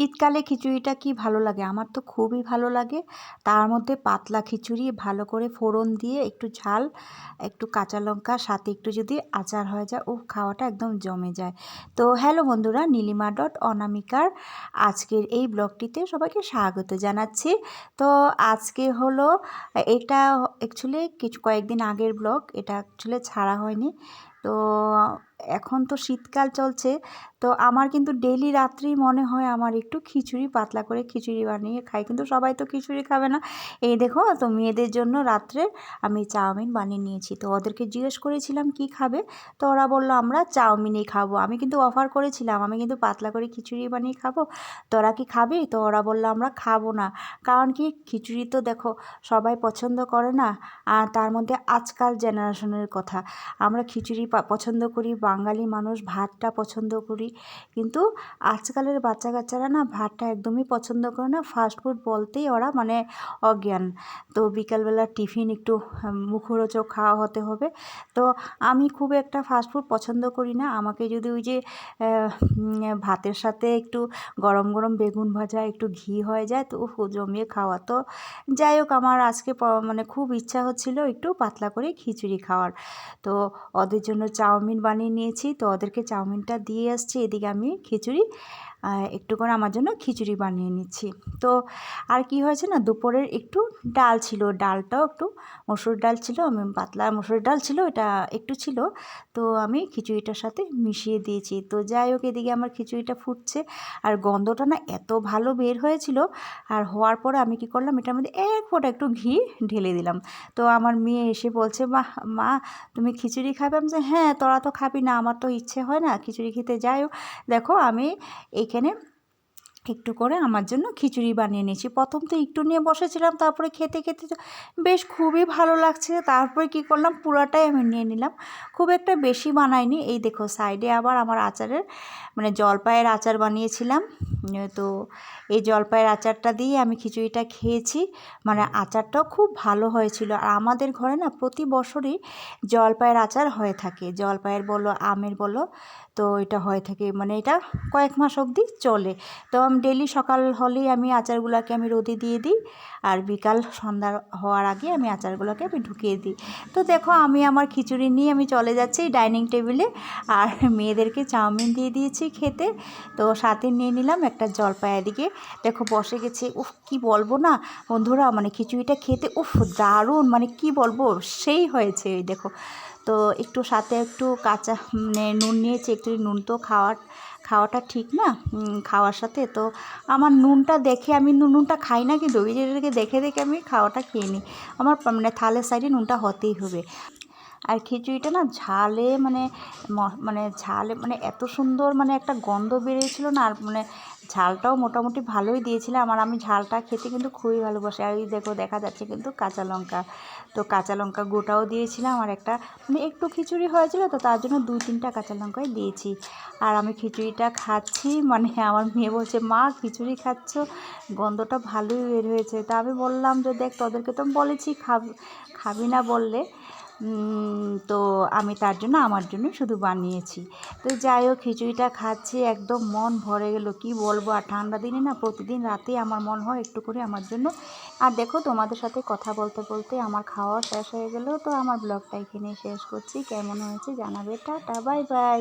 শীতকালে খিচুড়িটা কি ভালো লাগে? আমার তো খুবই ভালো লাগে। তার মধ্যে পাতলা খিচুড়ি, ভালো করে ফোড়ন দিয়ে একটু ঝাল, একটু কাঁচা লঙ্কা, সাথে একটু যদি আচার হয়ে যায় ও খাওয়াটা একদম জমে যায়। তো হ্যালো বন্ধুরা, নীলিমা ডট অনামিকার আজকের এই ব্লগটিতে সবাইকে স্বাগত জানাচ্ছি। তো আজকে হলো, এটা অ্যাকচুয়ালি কিছু কয়েকদিন আগের ব্লগ, এটা অ্যাকচুয়ালি ছাড়া হয়নি। তো এখন তো শীতকাল চলছে, তো আমার কিন্তু ডেলি রাত্রেই মনে হয় আমার একটু খিচুড়ি, পাতলা করে খিচুড়ি বানিয়ে খাই। কিন্তু সবাই তো খিচুড়ি খাবে না। এই দেখো, তো মেয়েদের জন্য রাত্রে আমি চাউমিন বানিয়ে নিয়েছি। তো ওদেরকে জিজ্ঞেস করেছিলাম, কি খাবে? তো ওরা বলল, আমরা চাউমিনই খাব। আমি কিন্তু অফার করেছিলাম, আমি কিন্তু পাতলা করে খিচুড়ি বানিয়ে খাব। তো ওরা কি খাবি? তো ওরা বলল, আমরা খাব না। কারণ কি, খিচুড়ি তো দেখো, সবাই পছন্দ করে না। আর তার মধ্যে আজকাল জেনারেশনের কথা। আমরা খিচুড়ি পছন্দ করি বাঙালি মানুষ ভাতটা পছন্দ করি। কিন্তু আজকালের বাচ্চা কাচ্চারা না ভাতটা একদমই পছন্দ করে না। ফাস্টফুড বলতেই ওরা মানে অজ্ঞান। তো বিকালবেলা টিফিন একটু মুখরোচক খাওয়া হতে হবে। তো আমি খুব একটা ফাস্টফুড পছন্দ করি না। আমাকে যদি ওই যে ভাতের সাথে একটু গরম গরম বেগুন ভাজা, একটু ঘি হয়ে যায় তো জমিয়ে খাওয়া। তো যাই হোক, আমার আজকে মানে খুব ইচ্ছা হচ্ছিল একটু পাতলা করে খিচুড়ি খাওয়ার। তো ওদের জন্য চাউমিন বানিয়ে নিয়েছি। তো ওদেরকে চাউমিনটা দিয়ে আসছি। এদিকে আমি খিচুড়ি একটু করে আমার জন্য খিচুড়ি বানিয়ে নিচ্ছি। তো আর কি হয়েছে না, দুপুরের একটু ডাল ছিল। ডালটাও একটু মসুর ডাল ছিল আমি পাতলা মসুর ডাল ছিল, এটা একটু ছিল। তো আমি খিচুড়িটার সাথে মিশিয়ে দিয়েছি। তো যাই হোক, এদিকে আমার খিচুড়িটা ফুটছে। আর গন্ধটা না এত ভালো বের হয়েছিল। আর হওয়ার পরে আমি কি করলাম, এটার মধ্যে এক ফোঁটা একটু ঘি ঢেলে দিলাম। তো আমার মেয়ে এসে বলছে মা মা, তুমি খিচুড়ি খাবে? আমি হ্যাঁ তোরা তো খাবি না। আমার তো ইচ্ছে হয় না খিচুড়ি খেতে। যাই হোক দেখো আমি এইখানে একটু করে আমার জন্য খিচুড়ি বানিয়ে নিয়েছি। প্রথম তো একটু নিয়ে বসেছিলাম, তারপরে খেতে খেতে বেশ খুবই ভালো লাগছে। তারপরে কি করলাম, পুরাটাই আমি নিয়ে নিলাম। খুব একটা বেশি বানাইনি। এই দেখো, সাইডে আবার আমার আচারের মানে জলপাইয়ের আচার বানিয়েছিলাম। তো এই জলপাইয়ের আচারটা দিয়ে আমি খিচুড়িটা খেয়েছি। মানে আচারটাও খুব ভালো হয়েছিল। আর আমাদের ঘরে না প্রতি বছরই জলপাইয়ের আচার হয়ে থাকে। জলপাইয়ের বলো, আমের বলো তো এটা হয়ে থাকে মানে এটা কয়েক মাস অবধি চলে। তো আমি ডেলি সকাল হলেই আমি আচারগুলোকে আমি রোদে দিয়ে দিই আর বিকাল সন্ধ্যা হওয়ার আগে আমি আচারগুলোকে আমি ঢুকিয়ে দিই। তো দেখো আমি আমার খিচুড়ি নিয়ে আমি চলে যাচ্ছি ডাইনিং টেবিলে আর মেয়েদেরকে চাউমিন দিয়ে দিয়েছি খেতে। তো সাথে নিয়ে নিলাম একটা জলপাই এদিকে। দেখো বসে গেছে, উফ কি বলব না? বন্ধুরা মানে খিচুড়িটা খেতে, উফ দারুণ মানে কি বলব? সেই হয়েছে দেখো। তো একটু সাথে একটু কাঁচা মানে নুন নিয়েছি, একটু নুন তো খাওয়ার, খাওয়াটা ঠিক না খাওয়ার সাথে। তো আমার নুনটা দেখে আমি নুনটা খাই না কিন্তু, ওই দেখে দেখে আমি খাওয়াটা খেয়ে নিই। আমার মানে থালের সাইডে নুনটা হতেই হবে। আর খিচুড়িটা না ঝালে মানে মানে ঝালে মানে এত সুন্দর মানে একটা গন্ধ বেরিয়েছিল না আর মানে ঝালটাও মোটামুটি ভালোই দিয়েছিলাম আর আমি ঝালটা খেতে কিন্তু খুবই ভালোবাসি। আর এই দেখো দেখা যাচ্ছে কিন্তু কাঁচা লঙ্কা। তো কাঁচা লঙ্কা গোটাও দিয়েছিলাম আর একটা মানে একটু খিচুড়ি হয়েছিল তো তার জন্য দুই তিনটা কাঁচা লঙ্কাই দিয়েছি। আর আমি খিচুড়িটা খাচ্ছি মানে আমার মেয়ে বলছে, মা, খিচুড়ি খাচ্ছ? গন্ধটা ভালোই বের হয়েছে। তা আমি বললাম যে, দেখ, তোদেরকে তো বলেছি, খাব, খাবি না বললে। তো আমি তার জন্য, আমার জন্য শুধু বানিয়েছি। তো যাই হোক, খিচুড়িটা খাচ্ছি, একদম মন ভরে গেল। কি বলব, আর ঠান্ডা দিনে না, প্রতিদিন রাতেই আমার মন হয় একটু করে আমার জন্য। আর দেখো, তোমাদের সাথে কথা বলতে বলতে আমার খাওয়া শেষ হয়ে গেল। তো আমার ব্লগটা এখানে শেষ করছি। কেমন হয়েছে জানাবে? Tata, bye bye.